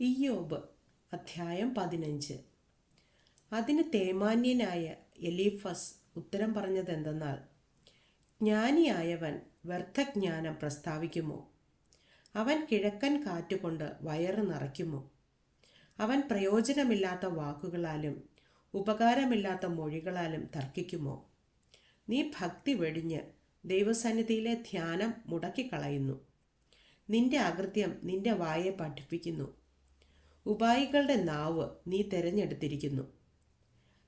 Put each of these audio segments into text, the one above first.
ഇയ്യോബ് അധ്യായം പതിനഞ്ച്. അതിന് തേമാന്യനായ എലീഫസ് ഉത്തരം പറഞ്ഞതെന്തെന്നാൽ ജ്ഞാനിയായവൻ വ്യർത്ഥജ്ഞാനം പ്രസ്താവിക്കുമോ? അവൻ കിഴക്കൻ കാറ്റുകൊണ്ട് വയറ് നിറയ്ക്കുമോ? അവൻ പ്രയോജനമില്ലാത്ത വാക്കുകളാലും ഉപകാരമില്ലാത്ത മൊഴികളാലും തർക്കിക്കുമോ? നീ ഭക്തി വെടിഞ്ഞ് ദൈവസന്നിധിയിലെ ധ്യാനം മുടക്കിക്കളയുന്നു. നിന്റെ അകൃത്യം നിന്റെ വായെ പഠിപ്പിക്കുന്നു. ഉപായികളുടെ നാവ് നീ തിരഞ്ഞെടുത്തിരിക്കുന്നു.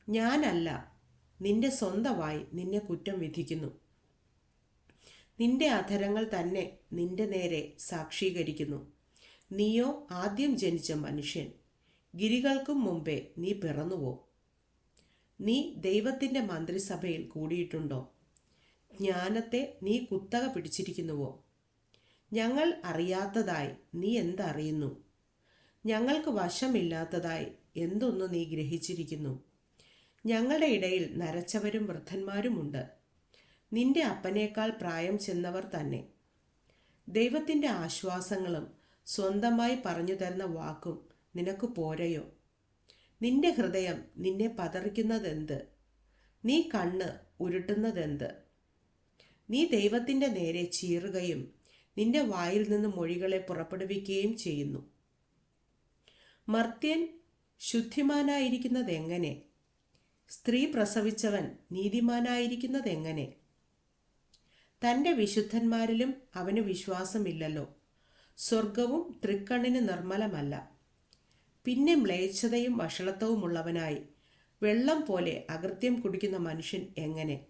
ഞാനല്ല നിന്റെ സ്വന്തമായി നിന്നെ കുറ്റം വിധിക്കുന്നു. നിന്റെ അധരങ്ങൾ തന്നെ നിന്റെ നേരെ സാക്ഷീകരിക്കുന്നു. നീയോ ആദ്യം ജനിച്ച മനുഷ്യൻ ഗിരികൾക്കും മുമ്പേ നീ പിറന്നുവോ? നീ ദൈവത്തിന്റെ മന്ത്രിസഭയിൽ കൂടിയിട്ടുണ്ടോ? ജ്ഞാനത്തെ നീ കുത്തക പിടിച്ചിരിക്കുന്നുവോ? ഞങ്ങൾ അറിയാത്തതായി നീ എന്തറിയുന്നു? ഞങ്ങൾക്ക് വശമില്ലാത്തതായി എന്തൊന്നു നീ ഗ്രഹിച്ചിരിക്കുന്നു? ഞങ്ങളുടെ ഇടയിൽ നരച്ചവരും വൃദ്ധന്മാരുമുണ്ട്. നിന്റെ അപ്പനേക്കാൾ പ്രായം ചെന്നവർ തന്നെ. ദൈവത്തിന്റെ ആശ്വാസങ്ങളും സ്വന്തമായി പറഞ്ഞു തരുന്ന വാക്കും നിനക്ക് പോരയോ? നിന്റെ ഹൃദയം നിന്നെ പതറിക്കുന്നതെന്ത്? നീ കണ്ണ് ഉരുട്ടുന്നതെന്ത്? നീ ദൈവത്തിന്റെ നേരെ ചീറുകയും നിന്റെ വായിൽ നിന്ന് മൊഴികളെ പുറപ്പെടുവിക്കുകയും ചെയ്യുന്നു. മർത്യൻ ശുദ്ധിമാനായിരിക്കുന്നത് എങ്ങനെ സ്ത്രീ പ്രസവിച്ചവൻ നീതിമാനായിരിക്കുന്നത് എങ്ങനെ തന്റെ വിശുദ്ധന്മാരിലും അവന് വിശ്വാസമില്ലല്ലോ. സ്വർഗവും തൃക്കണ്ണിന് നിർമ്മലമല്ല. പിന്നെ മ്ലേച്ഛതയും വഷളത്വവുമുള്ളവനായി വെള്ളം പോലെ അകൃത്യം കുടിക്കുന്ന മനുഷ്യൻ എങ്ങനെ?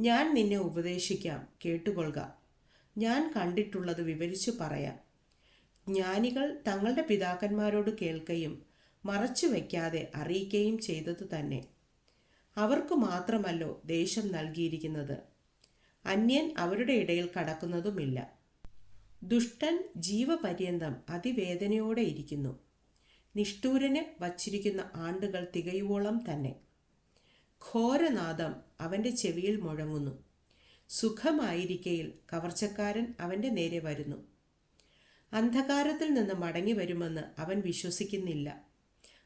ഞാൻ നിന്നെ ഉപദേശിക്കാം കേട്ടുകൊള്ളുക. ഞാൻ കണ്ടിട്ടുള്ളത് വിവരിച്ചു പറയാം. ജ്ഞാനികൾ തങ്ങളുടെ പിതാക്കന്മാരോട് കേൾക്കുകയും മറച്ചു വയ്ക്കാതെ അറിയിക്കുകയും ചെയ്തതു തന്നെ. അവർക്ക് മാത്രമല്ലോ ദേശം നൽകിയിരിക്കുന്നത്. അന്യൻ അവരുടെ ഇടയിൽ കടക്കുന്നതുമില്ല. ദുഷ്ടൻ ജീവപര്യന്തം അതിവേദനയോടെ ഇരിക്കുന്നു. നിഷ്ഠൂരന് വച്ചിരിക്കുന്ന ആണ്ടുകൾ തികയുവോളം തന്നെ. ഘോരനാദം അവന്റെ ചെവിയിൽ മുഴങ്ങുന്നു. സുഖമായിരിക്കയിൽ കവർച്ചക്കാരൻ അവന്റെ നേരെ വരുന്നു. അന്ധകാരത്തിൽ നിന്ന് മടങ്ങി വരുമെന്ന് അവൻ വിശ്വസിക്കുന്നില്ല.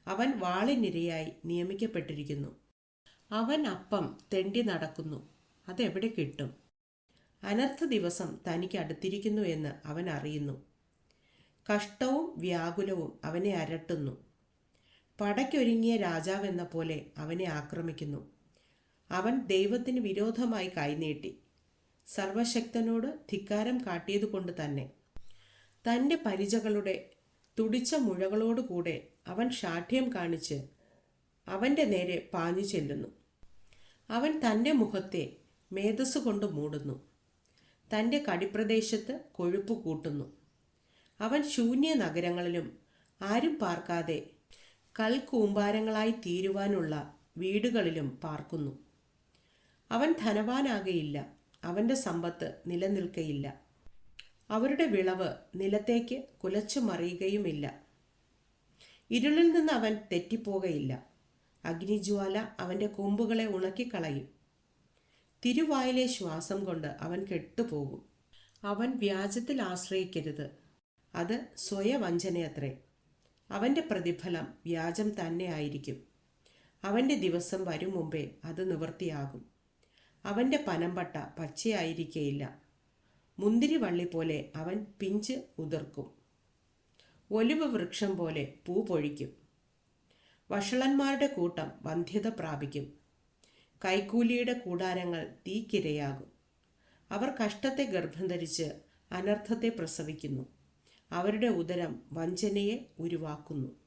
അവൻ വാളിനിരയായി നിയമിക്കപ്പെട്ടിരിക്കുന്നു. അവൻ അപ്പം തെണ്ടി നടക്കുന്നു. അതെവിടെ കിട്ടും? അനർത്ഥ ദിവസം തനിക്ക് അടുത്തിരിക്കുന്നു എന്ന് അവൻ അറിയുന്നു. കഷ്ടവും വ്യാകുലവും അവനെ അരട്ടുന്നു. പടയ്ക്കൊരുങ്ങിയ രാജാവെന്ന പോലെ അവനെ ആക്രമിക്കുന്നു. അവൻ ദൈവത്തിന് വിരോധമായി കൈനീട്ടി. സർവശക്തനോട് ധിക്കാരം കാട്ടിയതുകൊണ്ട് തന്നെ. തന്റെ പരിചകളുടെ തുടിച്ച മുഴകളോടുകൂടെ അവൻ ഷാഠ്യം കാണിച്ച് അവന്റെ നേരെ പാഞ്ഞു ചെല്ലുന്നു. അവൻ തന്റെ മുഖത്തെ മേധസ് കൊണ്ട് മൂടുന്നു. തന്റെ കടിപ്രദേശത്ത് കൊഴുപ്പ് കൂട്ടുന്നു. അവൻ ശൂന്യ നഗരങ്ങളിലും ആരും പാർക്കാതെ കൽക്കൂമ്പാരങ്ങളായി തീരുവാനുള്ള വീടുകളിലും പാർക്കുന്നു. അവൻ ധനവാനാകയില്ല. അവന്റെ സമ്പത്ത് നിലനിൽക്കയില്ല. അവരുടെ വിളവ് നിലത്തേക്ക് കുലച്ചു മറിയുകയുമില്ല. ഇരുളിൽ നിന്ന് അവൻ തെറ്റിപ്പോകയില്ല. അഗ്നിജ്വാല അവന്റെ കൊമ്പുകളെ ഉണക്കിക്കളയും. തിരുവായിലെ ശ്വാസം കൊണ്ട് അവൻ കെട്ടുപോകും. അവൻ വ്യാജത്തിൽ ആശ്രയിക്കരുത്. അത് സ്വയവഞ്ചനയത്രേ. അവന്റെ പ്രതിഫലം വ്യാജം തന്നെ ആയിരിക്കും. അവന്റെ ദിവസം വരും മുമ്പേ അത് നിവൃത്തിയാകും. അവന്റെ പനമ്പട്ട പച്ചയായിരിക്കേയില്ല. മുന്തിരിവള്ളി പോലെ അവൻ പിഞ്ച് ഉതിർക്കും. ഒലിവ് വൃക്ഷം പോലെ പൂ പൊഴിക്കും. വഷളന്മാരുടെ കൂട്ടം വന്ധ്യത പ്രാപിക്കും. കൈക്കൂലിയുടെ കൂടാരങ്ങൾ തീക്കിരയാകും. അവർ കഷ്ടത്തെ ഗർഭം ധരിച്ച് അനർത്ഥത്തെ പ്രസവിക്കുന്നു. അവരുടെ ഉദരം വഞ്ചനയെ ഉരുവാക്കുന്നു.